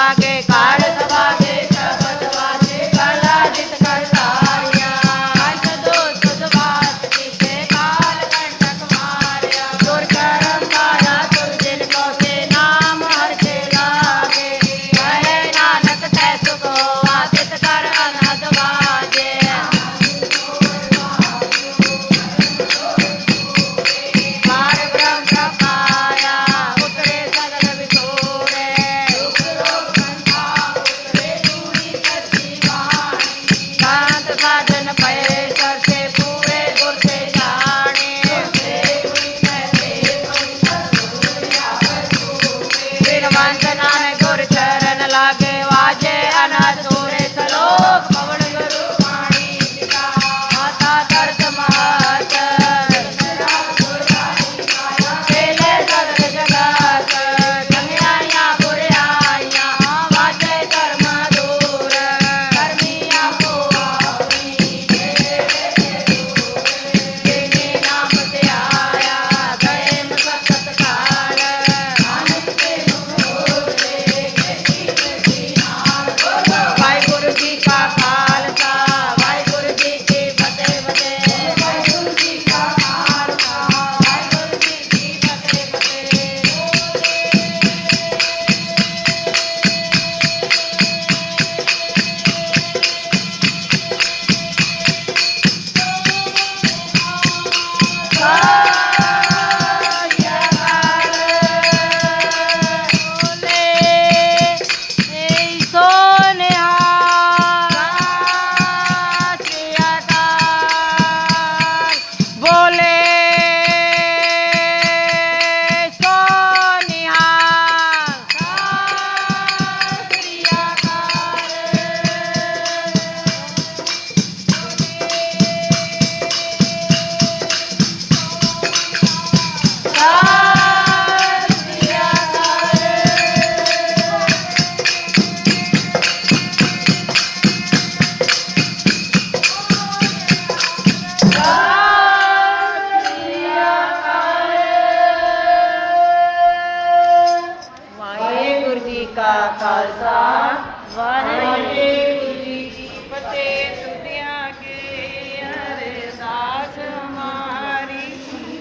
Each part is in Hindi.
दबा के कार्ड दबा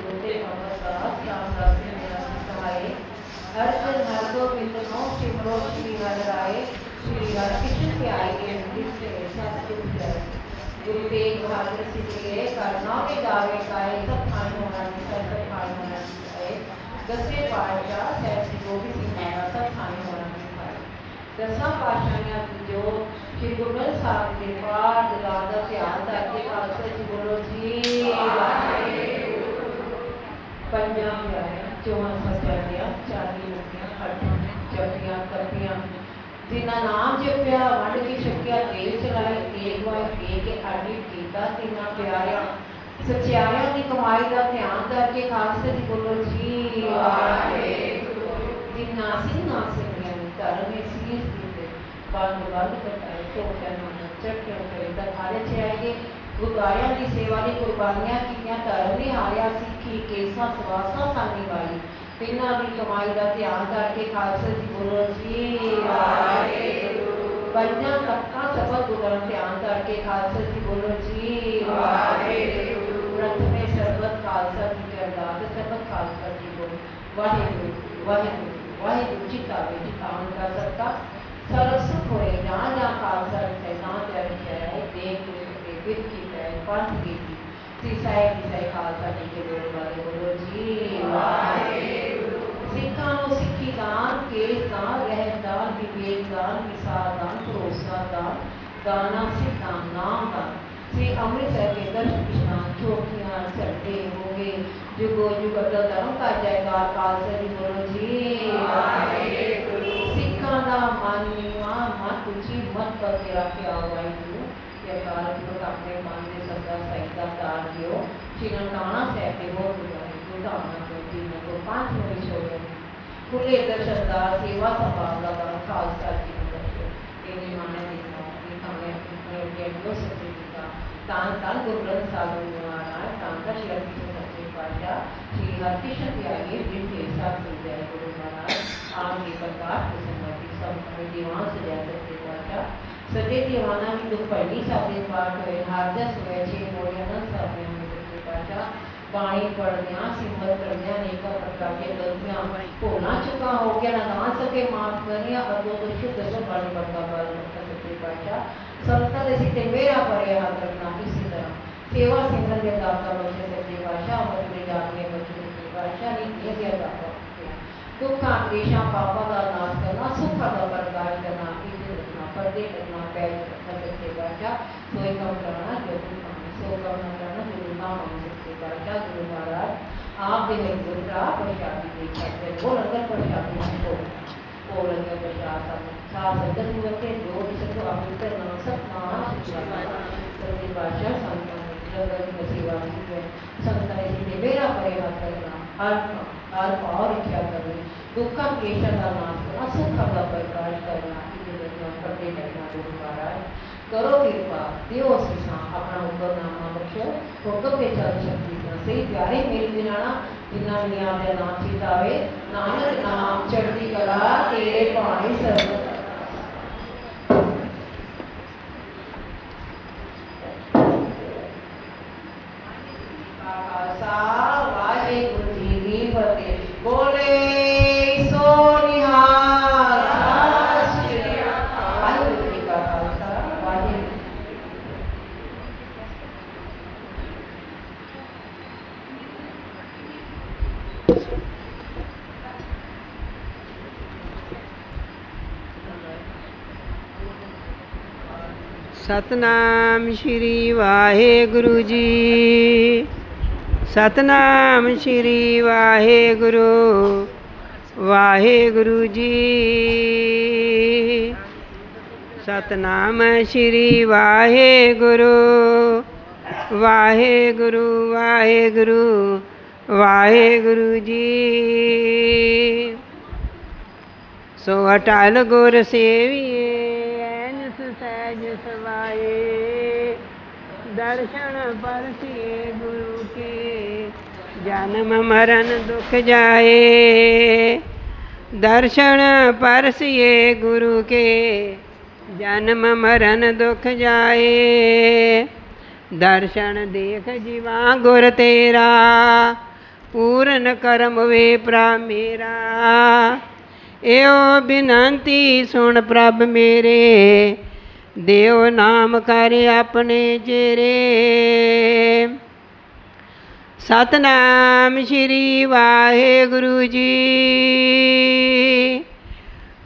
बोले अमरदास रामदास ने मेरा सहाय हर दिन हर दो बिंदनों शिमरो श्री हर राय श्री हर कृष्ण के आए। के मंदिर से ऐसा सुख जाए गुरु तेग बहादुर सिंह के करना के दावे काए सब खान होना सब खान होना निशाय दसवें पातशाह श्री गोविंद सिंह सब खान ਦਸਾਂ ਪਾਤਸ਼ਾਹੀਆਂ ਜੋ ਸ਼੍ਰੀ ਗੁਰੂ ਗ੍ਰੰਥ ਸਾਹਿਬ ਦੇ ਪਾਠ ਦਾ ਦਾ ਧਿਆਨ ਕਰਕੇ ਖਾਲਸਾ ਜੀ ਬੋਲੋ ਜੀ ਵਾਹਿਗੁਰੂ ਪੰਜਾਂ ਪਿਆਰਿਆਂ ਚੌਹਾਂ ਸੱਚਿਆਂ ਚਾਲੀ ਮੁਕੀਆਂ ਅੱਠਾਂ ਜਪੀਆਂ ਤਪੀਆਂ ਜਿਨ੍ਹਾਂ ਨਾਮ ਜਪਿਆ ਵੰਡ ਕੀ ਸ਼ਕਿਆ ਤੇਲ ਚਲਾਈ ਏਕ ਵਾਰ ਏਕ ਆਡੀ ਕੀਤਾ ਤਿੰਨਾਂ ਪਿਆਰਿਆਂ ਸੱਚਿਆਰਿਆਂ ਦੀ ਕਮਾਈ ਦਾ ਧਿਆਨ ਕਰਕੇ ਖਾਲਸਾ ਜੀ ਬੋਲੋ ਜੀ ਵਾਹਿਗੁਰੂ ਜਿਨ੍ਹਾਂ ਸਿੰਘਾਂ ਸਿੰਘਾਂ ਨੂੰ ਧਰਮ ਵਿੱਚ ਸੀਸ ਦਿੱਤੇ ਬੰਦ ਬੰਦ ਕਟਾਏ ਛੋਟਿਆਂ ਨੂੰ ਚੱਕਿਆ ਕਰੇ ਦਰਬਾਰੇ ਚ ਆਏਗੇ ਗੁਰਦੁਆਰਿਆਂ ਦੀ ਸੇਵਾ ਦੀ ਕੁਰਬਾਨੀਆਂ ਕੀਤੀਆਂ ਧਰਮ ਨੇ ਹਾਰਿਆ ਸਿੱਖੀ ਕੇਸਾਂ ਸਵਾਸਾਂ ਸਾਨੀ ਵਾਲੀ ਤਿੰਨਾਂ ਦੀ ਕਮਾਈ ਦਾ ਧਿਆਨ ਕਰਕੇ ਖਾਲਸਾ ਜੀ ਬੋਲੋ ਜੀ ਵਾਹਿਗੁਰੂ ਪੰਜਾਂ ਤੱਕਾਂ ਸਬਦ ਗੁਰਾਂ ਧਿਆਨ ਕਰਕੇ ਖਾਲਸਾ ਜੀ ਬੋਲੋ ਜੀ ਵਾਹਿਗੁਰੂ ਪ੍ਰਥਮੇ ਸਰਬਤ ਖਾਲਸਾ ਜੀ ਦੀ ਅਰਦਾਸ ਸਰਬਤ ਖਾਲਸਾ ਜੀ ਬੋਲੋ ਵਾਹਿਗੁਰੂ ਵਾਹਿਗੁਰੂ वाहिगुरु जी का बेटी काम का सबका सरसुख होए ना ना का सरस है ना प्यारी है देख ले फिर की है पंथ की थी श्री साई की साई खालसा जी के बोल वाले बोलो जी, वाहिगुरु। सिक्खा नो सिक्खी दान केस दान रहन दान विवेक दान विसार दान भरोसा दान दाना से दान नाम दान ਸ੍ਰੀ ਅੰਮ੍ਰਿਤਸਰ ਕੇ ਦਰਸ਼ਨ ਇਸ਼ਨਾਨ ਚੌਕੀਆਂ ਝੰਡੇ ਹੋ ਗਏ ਜੁਗੋ ਜੁਗ ਅਟਲ ਧਰਮ ਕਾ ਜੈਕਾਰ ਖਾਲਸਾ ਜੀ ਬੋਲੋ ਜੀ ਸਿੱਖਾਂ ਦਾ ਮਨ ਨੀਵਾ ਮਤ ਉੱਚੀ ਮਤ ਕਰਕੇ ਰੱਖਿਆ ਵਾਹਿਗੁਰੂ ਕਿ ਅਕਾਲ ਪੁਰਖ ਆਪਣੇ ਮਨ ਦੇ ਸਦਾ ਸਹਿਤਾ ਤਾਰ ਦਿਓ ਸ਼੍ਰੀ ਨਨਕਾਣਾ ਸਾਹਿਬ ਦੇ ਹੋਰ ਗੁਰਦੁਆਰੇ ਗੁਰਧਾਮਾਂ ਤੋਂ ਜੀ ਨੂੰ ਪੰਜ ਹੋਈ ਛੋੜੇ ਖੁੱਲੇ ਦਰਸ਼ਨ ਦਾ ਸੇਵਾ ਸੰਭਾਲ ਦਾ ਬੜਾ ਖਾਲਸਾ ਜੀ ਨੂੰ ਬਖਸ਼ੋ ਇਹਨੇ ਮਾਨੇ ਦੀ ਮੌਤ ਦੀ ਹਮੇ ਆਪਣੇ ਅੱਗੇ ਜੋ ਸੱਚੇ ਦਿੱਤਾ ਤਾਂ ਤਾਂ ਗੁਰੂ ਗ੍ਰੰਥ ਸਾਹਿਬ ਨੂੰ താങ്കൾ ഗുരുകുലം സ്ഥാപിക്കുവാനായി താങ്കൾ ചില പഠിച്ച ശ്രീ ഹരികൃഷ്ണ त्यागी जिन जैसा सुविधा गुरुवाना आपके प्रकार के संबंधी सब दीवान से जाकर के पाचा सदे दीवाना की जो पहली साथे पाठ हुए हार्दस हुए छे मोयना सामने होने के पाचा वाणी पढ़निया सिमर करनिया अनेक प्रकार के गलतियाँ होना चुका हो गया ना सके माफ़ करनिया और वो तो शुद्ध से वाणी पढ़ता पर कृपाच्या संतनसिते मेरा परे हाथ रखना, इसी तरह। सेवा सिमरन के दाता बच्चे से कृपाशा और अपने जागने बच्चे से कृपाशा नहीं ये क्या दाता दुख का अंदेशा, पापा का नाश करना, सुख का बर्दाश्त करना, इसे रखना, पर्दे करना, पैर रखना सत्य बाशा सोए कम करना ज़रूरी है सो कम न करना ज़रूर ना मांगे सत्य बाशा गुरु महाराज, आप भी गुरुरा प्रसादी देखा बोल अंदर प्रसादी को कोलङ्गप्रशासनं सा सन्दर्भवते योगिसत्वामितरणासत्माशिवाषा सम्मानितसेवादित्य संतैः मेरा परिहार करना आत्मा आत्मा और इच्छा करनी दुख का क्लेश का नाश करना सुख का प्रकाश करना इन्हें करते रहना गुरु महाराज करो कृपा, देव शीसा अपना उत्तर नाम मोक्ष भोग के चल शक्ति का सही प्यारे मेल दिनाना दिनानी आवे ना चीतावे। नानक नाम, चढ़ती कला, तेरे पाणी सरस ਸਤਨਾਮ ਸ਼੍ਰੀ ਵਾਹਿਗੁਰੂ ਜੀ। ਸਤਨਾਮ ਸ਼੍ਰੀ ਵਾਹਿਗੁਰੂ ਵਾਹਿਗੁਰੂ ਜੀ। ਸਤਨਾਮ ਸ਼੍ਰੀ ਵਾਹਿਗੁਰੂ ਵਾਹਿਗੁਰੂ ਵਾਹਿਗੁਰੂ ਵਾਹਿਗੁਰੂ ਜੀ। ਸੋ ਅਟਲ ਗੁਰ ਸੇਵੀਏ, ਐਨ ਸਹਿਜ आए। दर्शन परसिए गुरु के जन्म मरण दुख जाए। दर्शन परसिए गुरु के जन्म मरण दुख जाए। दर्शन देख जीवा गुर तेरा, पूर्ण कर्म वे प्रा मेरा। एओ बिनती सुन प्रभ मेरे ਦਿਓ ਨਾਮ ਕਰ ਆਪਣੇ ਚਿਹਰੇ ਸਤਨਾਮ ਸ਼੍ਰੀ ਵਾਹਿਗੁਰੂ ਜੀ।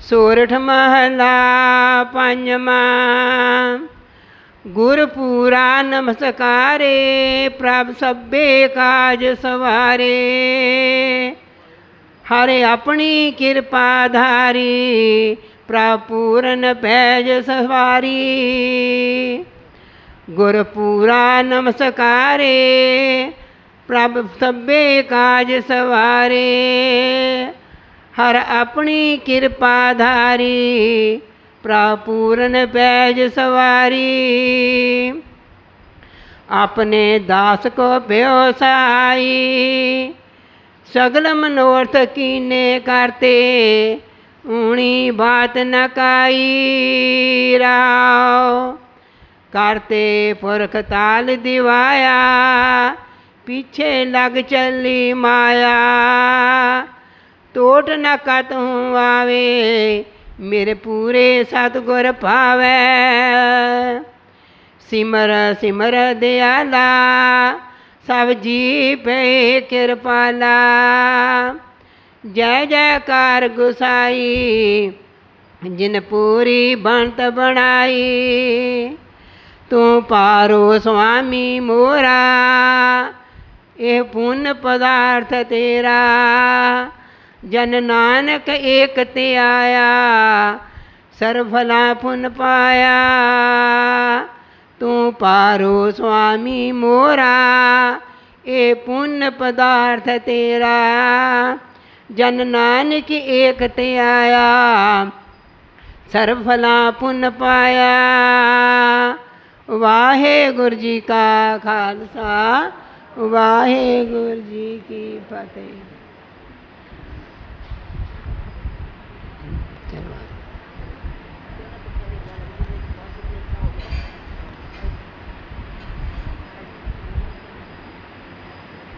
ਸੋਰਠ ਮਹਲਾ ਪੰਜਵਾਂ। ਗੁਰ ਪੂਰਾ ਨਮਸਕਾਰੇ, ਪ੍ਰਭ ਸਭੇ ਕਾਜ ਸਵਾਰੇ। ਹਰੇ ਆਪਣੀ ਕਿਰਪਾ ਧਾਰੀ प्रापूरन पैज सवारी। गुरपुरा नमस्कार, प्रभ सभ्य काज सवारे। हर अपनी कृपा धारी, प्रापूरन पैज सवारी। अपने दास को प्योसाई सगल मनोरथ कीने करते ऊणी बात न काई राव करते पुरख ताल दिवाया पीछे लग चली माया टोट न कत हूँ आवे मेरे पूरे सतगुर पावे सिमर सिमर दयाला ਸਭ ਜੀ ਪਏ ਕਿਰਪਾਲਾ जय जयकार गुसाई, जिन पूरी बंत बनाई। तू पारो स्वामी मोरा ये पुन पदार्थ तेरा। जन नानक एक ते आया सरफला पुन पाया। तू पारो स्वामी मोरा ये पुन पदार्थ तेरा। ਜਨ ਨਾਨਕ ਏਕ ਤੇ ਆਇਆ ਸਰਫਲਾ ਪੁੰਨ ਪਾਇਆ। ਵਾਹਿਗੁਰੂ ਜੀ ਕਾ ਖਾਲਸਾ, ਵਾਹਿਗੁਰੂ ਜੀ ਕੀ ਫਤਿਹ।